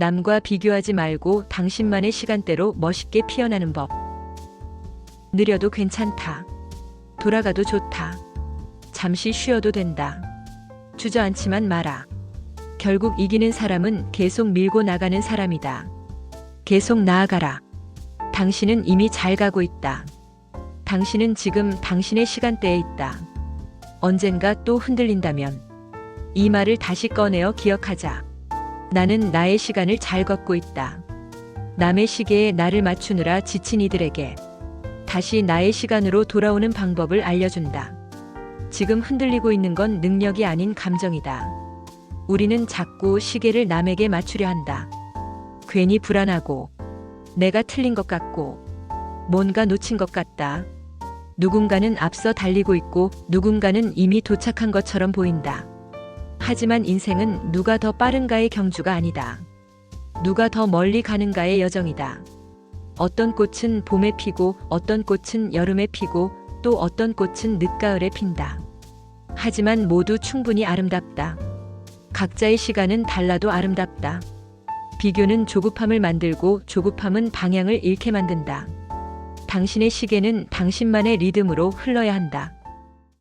남과 비교하지 말고 당신만의 시간대로 멋있게 피어나는 법. 느려도 괜찮다. 돌아가도 좋다. 잠시 쉬어도 된다. 주저앉지만 마라. 결국 이기는 사람은 계속 밀고 나가는 사람이다. 계속 나아가라. 당신은 이미 잘 가고 있다. 당신은 지금 당신의 시간대에 있다. 언젠가 또 흔들린다면 이 말을 다시 꺼내어 기억하자. 나는 나의 시간을 잘 걷고 있다. 남의 시계에 나를 맞추느라 지친 이들에게 다시 나의 시간으로 돌아오는 방법을 알려준다. 지금 흔들리고 있는 건 능력이 아닌 감정이다. 우리는 자꾸 시계를 남에게 맞추려 한다. 괜히 불안하고, 내가 틀린 것 같고, 뭔가 놓친 것 같다. 누군가는 앞서 달리고 있고, 누군가는 이미 도착한 것처럼 보인다. 하지만 인생은 누가 더 빠른가의 경주가 아니다. 누가 더 멀리 가는가의 여정이다. 어떤 꽃은 봄에 피고, 어떤 꽃은 여름에 피고, 또 어떤 꽃은 늦가을에 핀다. 하지만 모두 충분히 아름답다. 각자의 시간은 달라도 아름답다. 비교는 조급함을 만들고 조급함은 방향을 잃게 만든다. 당신의 시계는 당신만의 리듬으로 흘러야 한다.